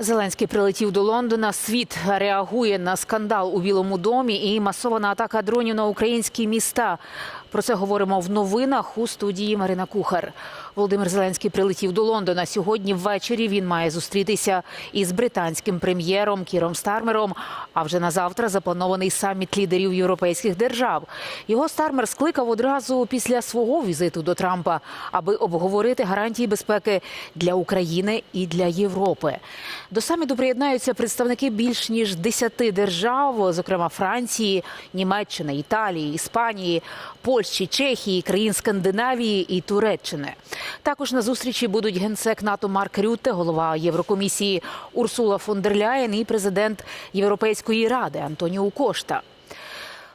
Зеленський прилетів до Лондона. Світ реагує на скандал у Білому домі і масована атака дронів на українські міста. Про це говоримо в новинах у студії Марина Кухар. Володимир Зеленський прилетів до Лондона. Сьогодні ввечері він має зустрітися із британським прем'єром Кіром Стармером. А вже на завтра запланований саміт лідерів європейських держав. Його Стармер скликав одразу після свого візиту до Трампа, аби обговорити гарантії безпеки для України і для Європи. До саміту приєднаються представники більш ніж 10 держав, зокрема Франції, Німеччини, Італії, Іспанії, Польщі, Чехії, країн Скандинавії і Туреччини. Також на зустрічі будуть генсек НАТО Марк Рюте, голова Єврокомісії Урсула фон дер Ляєн і президент Європейської ради Антоніо Кошта.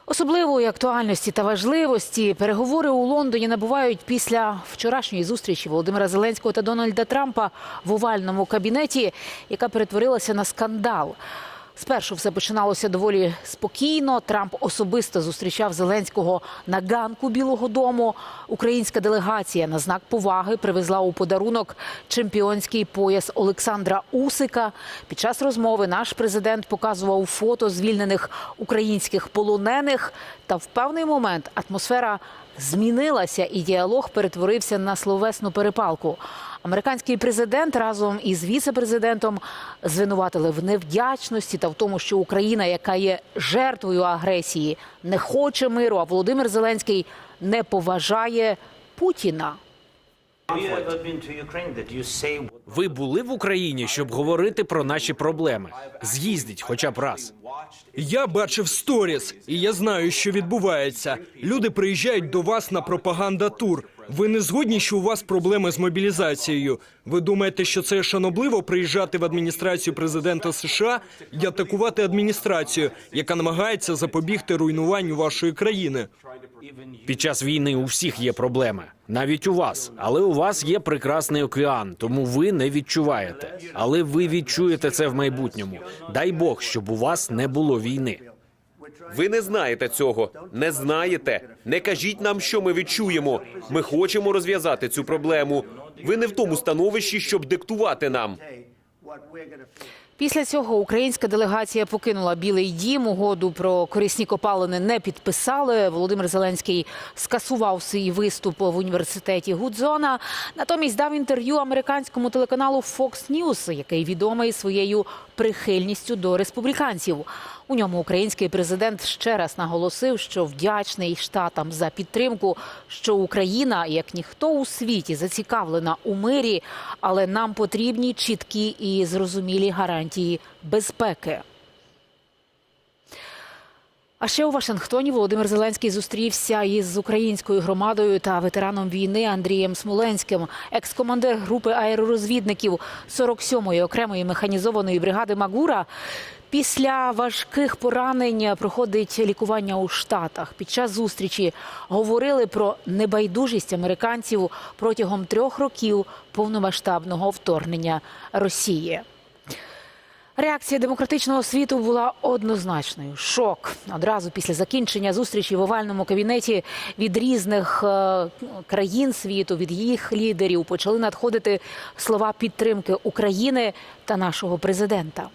Особливої актуальності та важливості переговори у Лондоні набувають після вчорашньої зустрічі Володимира Зеленського та Дональда Трампа в овальному кабінеті, яка перетворилася на скандал. Спершу все починалося доволі спокійно. Трамп особисто зустрічав Зеленського на ганку Білого Дому. Українська делегація на знак поваги привезла у подарунок чемпіонський пояс Олександра Усика. Під час розмови наш президент показував фото звільнених українських полонених. Та в певний момент атмосфера змінилася, і діалог перетворився на словесну перепалку. Американський президент разом із віце-президентом звинуватили в невдячності та в тому, що Україна, яка є жертвою агресії, не хоче миру. А Володимир Зеленський не поважає Путіна. Ви були в Україні, щоб говорити про наші проблеми. З'їздіть хоча б раз. Я бачив сторіс, і я знаю, що відбувається. Люди приїжджають до вас на пропаганда-тур. Ви не згодні, що у вас проблеми з мобілізацією. Ви думаєте, що це шанобливо приїжджати в адміністрацію президента США і атакувати адміністрацію, яка намагається запобігти руйнуванню вашої країни? Під час війни у всіх є проблеми, навіть у вас. Але у вас є прекрасний океан, тому ви не відчуваєте. Але ви відчуєте це в майбутньому. Дай Бог, щоб у вас не було війни. Ви не знаєте цього, не знаєте. Не кажіть нам, що ми відчуємо. Ми хочемо розв'язати цю проблему. Ви не в тому становищі, щоб диктувати нам. Після цього українська делегація покинула Білий Дім. Угоду про корисні копалини не підписали. Володимир Зеленський скасував свій виступ в університеті Гудзона. Натомість дав інтерв'ю американському телеканалу Fox News, який відомий своєю прихильністю до республіканців. У ньому український президент ще раз наголосив, що вдячний штатам за підтримку, що Україна, як ніхто у світі, зацікавлена у мирі, але нам потрібні чіткі і зрозумілі гарантії безпеки. А ще у Вашингтоні Володимир Зеленський зустрівся із українською громадою та ветераном війни Андрієм Смоленським, екс-командир групи аеророзвідників 47-ї окремої механізованої бригади Магура. Після важких поранень проходить лікування у Штатах. Під час зустрічі говорили про небайдужість американців протягом трьох років повномасштабного вторгнення Росії. Реакція демократичного світу була однозначною. Шок одразу після закінчення зустрічі в овальному кабінеті від різних е, країн світу, від їх лідерів почали надходити слова підтримки України та нашого президента.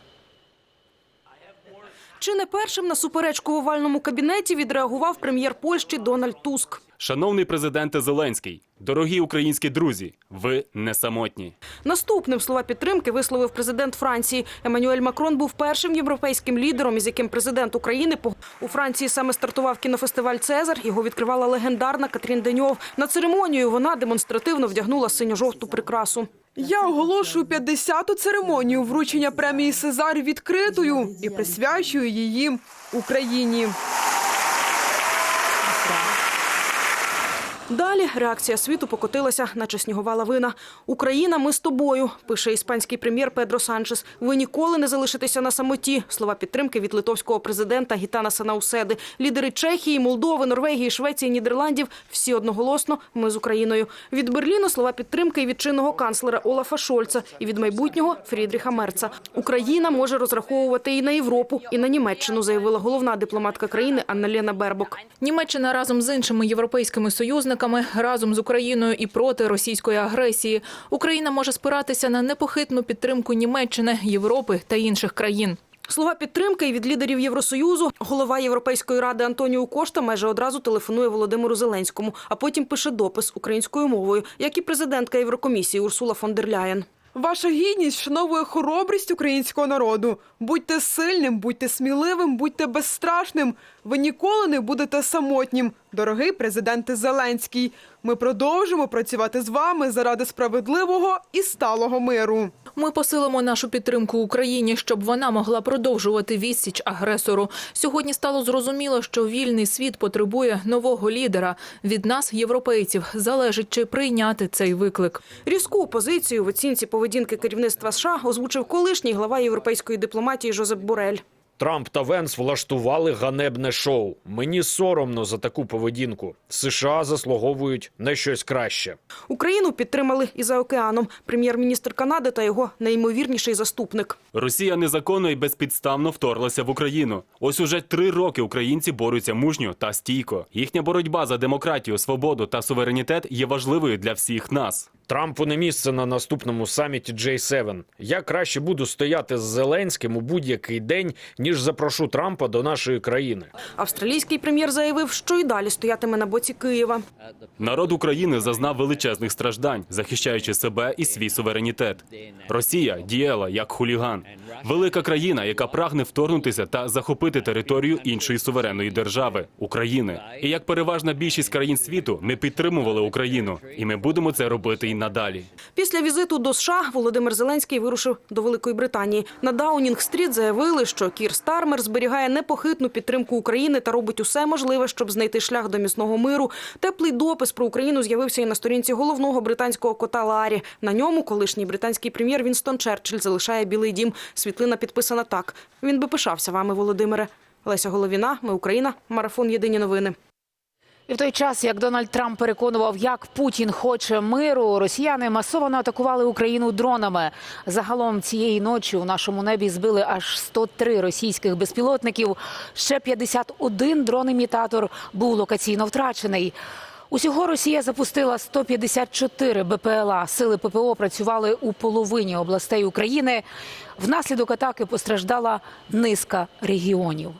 Чи не першим на суперечку в овальному кабінеті відреагував прем'єр Польщі Дональд Туск? Шановний президенте Зеленський, дорогі українські друзі, ви не самотні. Наступним слова підтримки висловив президент Франції. Еммануель Макрон був першим європейським лідером, із яким президент України пог- у Франції саме стартував кінофестиваль Цезар. Його відкривала легендарна Катрін Деньов. На церемонію вона демонстративно вдягнула синьо-жовту прикрасу. Я оголошую 50-ту церемонію вручення премії Сезар відкритою і присвячую її Україні. Далі реакція світу покотилася, наче снігова лавина. Україна, ми з тобою, пише іспанський прем'єр Педро Санчес. Ви ніколи не залишитеся на самоті. Слова підтримки від литовського президента Гітана Санауседи. Лідери Чехії, Молдови, Норвегії, Швеції, Нідерландів всі одноголосно. Ми з Україною. Від Берліну слова підтримки і від чинного канцлера Олафа Шольца, і від майбутнього Фрідріха Мерца. Україна може розраховувати і на Європу, і на Німеччину, заявила головна дипломатка країни Анна Лена Бербок. Німеччина разом з іншими європейськими союзниками союзниками разом з Україною і проти російської агресії. Україна може спиратися на непохитну підтримку Німеччини, Європи та інших країн. Слова підтримки від лідерів Євросоюзу голова Європейської ради Антоніо Кошта майже одразу телефонує Володимиру Зеленському, а потім пише допис українською мовою, як і президентка Єврокомісії Урсула фон дер Ляєн. Ваша гідність вшановує хоробрість українського народу. Будьте сильним, будьте сміливим, будьте безстрашним. Ви ніколи не будете самотнім. Дорогий президенте Зеленський. Ми продовжимо працювати з вами заради справедливого і сталого миру. Ми посилимо нашу підтримку Україні, щоб вона могла продовжувати відсіч агресору. Сьогодні стало зрозуміло, що вільний світ потребує нового лідера. Від нас, європейців, залежить чи прийняти цей виклик. Різку позицію в оцінці поведінки керівництва США озвучив колишній глава європейської дипломатії Жозеп Борель. Трамп та Венс влаштували ганебне шоу. Мені соромно за таку поведінку. США заслуговують на щось краще. Україну підтримали і за океаном прем'єр-міністр Канади та його найімовірніший заступник. Росія незаконно і безпідставно вторглася в Україну. Ось уже три роки українці борються мужньо та стійко. Їхня боротьба за демократію, свободу та суверенітет є важливою для всіх нас. Трампу не місце на наступному саміті J7. Я краще буду стояти з Зеленським у будь-який день, ніж запрошу Трампа до нашої країни. Австралійський прем'єр заявив, що й далі стоятиме на боці Києва. Народ України зазнав величезних страждань, захищаючи себе і свій суверенітет. Росія діяла як хуліган, велика країна, яка прагне вторгнутися та захопити територію іншої суверенної держави України. І як переважна більшість країн світу, ми підтримували Україну, і ми будемо це робити і надалі. Після візиту до США Володимир Зеленський вирушив до Великої Британії. На Даунінг-стріт заявили, що Кір Стармер зберігає непохитну підтримку України та робить усе можливе, щоб знайти шлях до міцного миру. Теплий допис про Україну з'явився і на сторінці головного британського кота Ларі. На ньому колишній британський прем'єр Вінстон Черчилль залишає Білий Дім. Світлина підписана так. Він би пишався вами, Володимире. Леся Головіна, ми Україна. Марафон. Єдині новини. І в той час, як Дональд Трамп переконував, як Путін хоче миру, росіяни масово атакували Україну дронами. Загалом цієї ночі у нашому небі збили аж 103 російських безпілотників. Ще 51 дрон-імітатор був локаційно втрачений. Усього Росія запустила 154 БПЛА. Сили ППО працювали у половині областей України. Внаслідок атаки постраждала низка регіонів.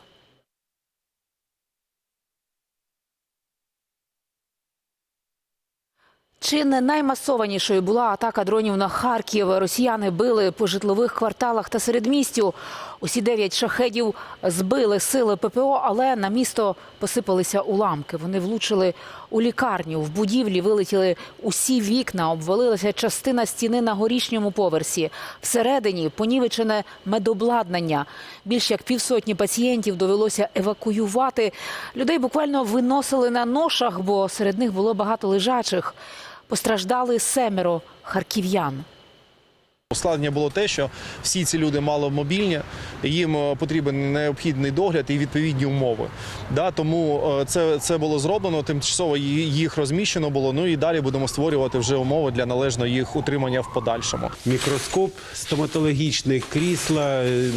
Чи не наймасованішою була атака дронів на Харків? Росіяни били по житлових кварталах та середмістю. Усі дев'ять шахедів збили сили ППО, але на місто посипалися уламки. Вони влучили у лікарню. В будівлі вилетіли усі вікна, обвалилася частина стіни на горішньому поверсі. Всередині понівечене медобладнання. Більш як півсотні пацієнтів довелося евакуювати. Людей буквально виносили на ношах, бо серед них було багато лежачих. Постраждали семеро харків'ян. Ускладнення було те, що всі ці люди маломобільні, їм е, потрібен необхідний догляд і відповідні умови. Да, тому е, це, це було зроблено, тимчасово їх розміщено було. Ну і далі будемо створювати вже умови для належного їх утримання в подальшому. мікроскоп, стоматологічне крісла. е,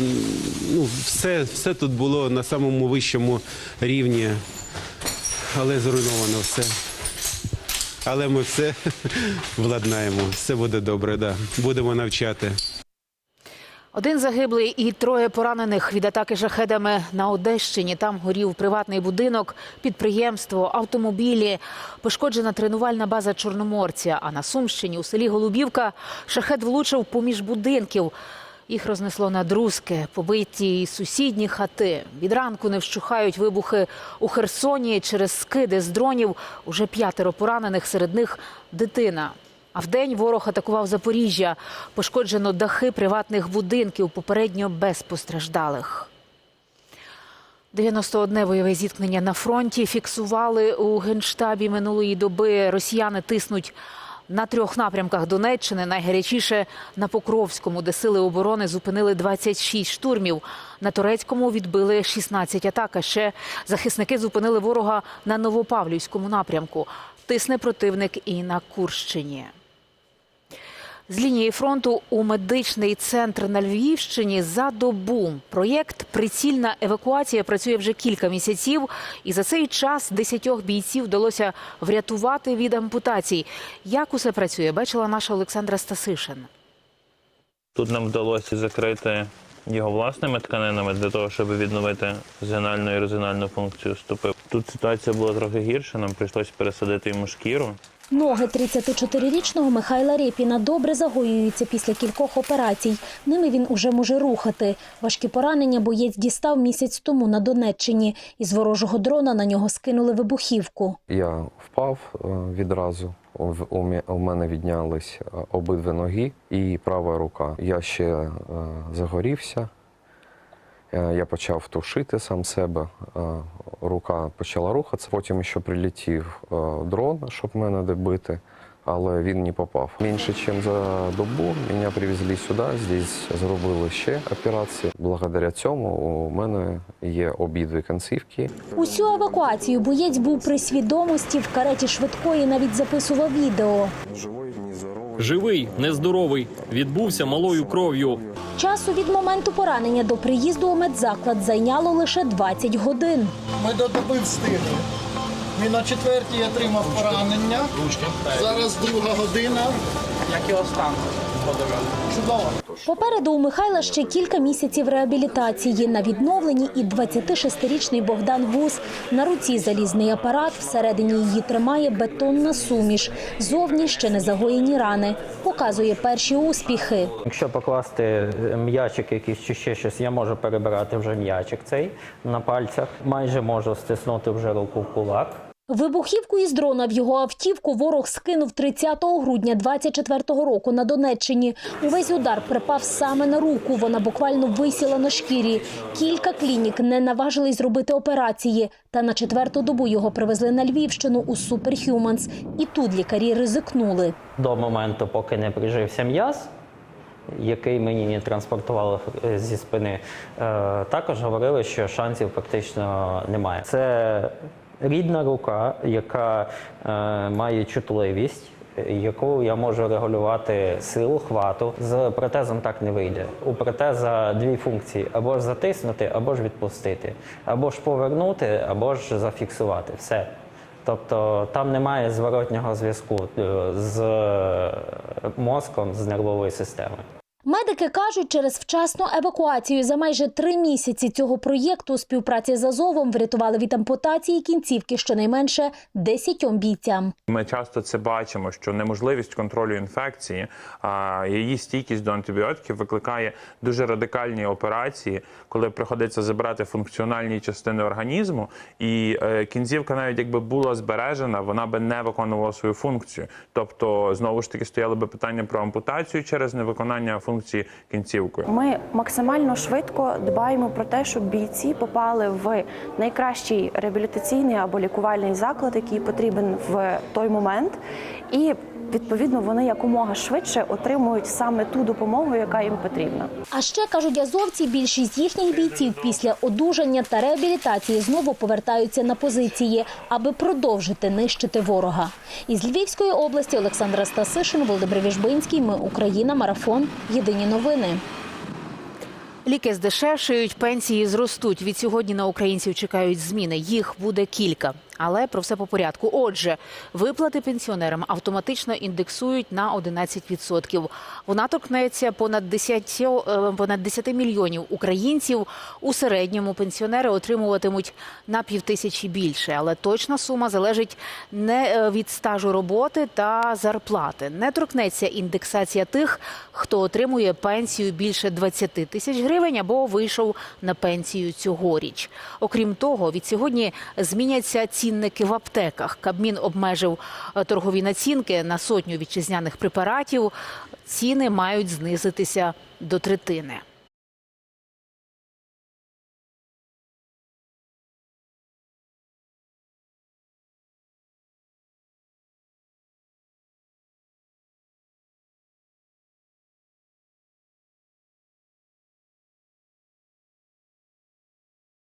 Ну, все, все тут було на самому вищому рівні, але зруйновано все. Але ми все владнаємо. Все буде добре, да. будемо навчати. Один загиблий і троє поранених від атаки шахедами на Одещині. Там горів приватний будинок, підприємство, автомобілі. Пошкоджена тренувальна база Чорноморця. А на Сумщині у селі Голубівка шахет влучив поміж будинків. Їх рознесло на друзки, побиті й сусідні хати. Від ранку не вщухають вибухи у Херсоні через скиди з дронів. Уже п'ятеро поранених, серед них дитина. А вдень ворог атакував Запоріжжя. Пошкоджено дахи приватних будинків, попередньо без постраждалих. 91 бойове зіткнення на фронті фіксували у генштабі минулої доби. Росіяни тиснуть на трьох напрямках Донеччини. Найгарячіше на Покровському, де сили оборони зупинили 26 штурмів. На турецькому відбили 16 атак. А ще захисники зупинили ворога на Новопавлівському напрямку. Тисне противник і на Курщині. З лінії фронту у медичний центр на Львівщині за добу. Проєкт Прицільна евакуація працює вже кілька місяців, і за цей час десятьох бійців вдалося врятувати від ампутацій. Як усе працює, бачила наша Олександра Стасишин. Тут нам вдалося закрити його власними тканинами для того, щоб відновити згинальну і резональну функцію стопи. Тут ситуація була трохи гірша, нам прийшлося пересадити йому шкіру. Ноги 34-річного Михайла Рєпіна добре загоюються після кількох операцій. Ними він уже може рухати. Важкі поранення боєць дістав місяць тому на Донеччині. Із ворожого дрона на нього скинули вибухівку. Я впав е, відразу. У мене віднялись е, обидві ноги і права рука. Я ще е, загорівся. Е, Я почав тушити сам себе. Е, Рука почала рухатися. Потім ще прилетів е, дрон, щоб мене добити, але він не попав. Менше, ніж за добу мене привезли сюди. Здесь зробили ще операції. Благодаря цьому у мене є обидві кінцівки. Усю евакуацію боєць був при свідомості в кареті швидкої, навіть записував відео. Живий, нездоровий, відбувся малою кров'ю. Часу від моменту поранення до приїзду у медзаклад зайняло лише 20 годин. Ми до доби встигли. Він на четвертій отримав поранення. Зараз друга година. Як його стан? Попереду у Михайла ще кілька місяців реабілітації. На відновленні і 26-річний Богдан Гус. На руці залізний апарат, всередині її тримає бетонна суміш. Зовні ще не загоєні рани. Показує перші успіхи. Якщо покласти е, м'ячик якийсь чи ще щось, я можу перебирати вже м'ячик цей на пальцях. Майже можу стиснути вже руку в кулак. Вибухівку із дрона в його автівку ворог скинув 30 грудня 24-го року на Донеччині. Увесь удар припав саме на руку. Вона буквально висіла на шкірі. Кілька клінік не наважились зробити операції. Та на четверту добу його привезли на Львівщину у Superhumans. І тут лікарі ризикнули. До моменту, поки не прижився м'яз, який мені транспортували е, зі спини, е, також говорили, що шансів практично немає. Це рідна рука, яка е, має чутливість. Яку я можу регулювати силу хвату з протезом так не вийде. У протеза дві функції: або ж затиснути, або ж відпустити, або ж повернути, або ж зафіксувати. Все. Тобто там немає зворотнього зв'язку е, з мозком, з нервовою системою. Медики кажуть, через вчасну евакуацію за майже три місяці цього проєкту співпраці з Азовом врятували від ампутації кінцівки щонайменше 10 бійцям. Ми часто це бачимо, що неможливість контролю інфекції, її стійкість до антибіотиків викликає дуже радикальні операції, коли приходиться забирати функціональні частини організму, і е, кінцівка, навіть якби була збережена, вона би не виконувала свою функцію. Тобто, знову ж таки, стояло би питання про ампутацію через невиконання функції кінцівкою. Ми максимально швидко дбаємо про те, щоб бійці попали в найкращий реабілітаційний або лікувальний заклад, який потрібен в той момент, і відповідно вони якомога швидше отримують саме ту допомогу, яка їм потрібна. А ще кажуть азовці, більшість їхніх бійців після одужання та реабілітації знову повертаються на позиції, аби продовжити нищити ворога. Із Львівської області Олександра Стасишин, Володимир Віжбинський. Ми Україна. Марафон. Єдині новини. Ліки здешевшають, пенсії зростуть. Від сьогодні на українців чекають зміни. Їх буде кілька. Але про все по порядку. Отже, виплати пенсіонерам автоматично індексують на 11%. Вона торкнеться понад 10, е, понад 10 мільйонів українців. У середньому пенсіонери отримуватимуть на півтисячі більше. Але точна сума залежить не е, від стажу роботи та зарплати. Не торкнеться індексація тих, хто отримує пенсію більше 20 тисяч гривень або вийшов на пенсію цьогоріч. Окрім того, від сьогодні зміняться цінники в аптеках. Кабмін обмежив е, торгові націнки на сотню вітчизняних препаратів. Ціни мають знизитися до третини.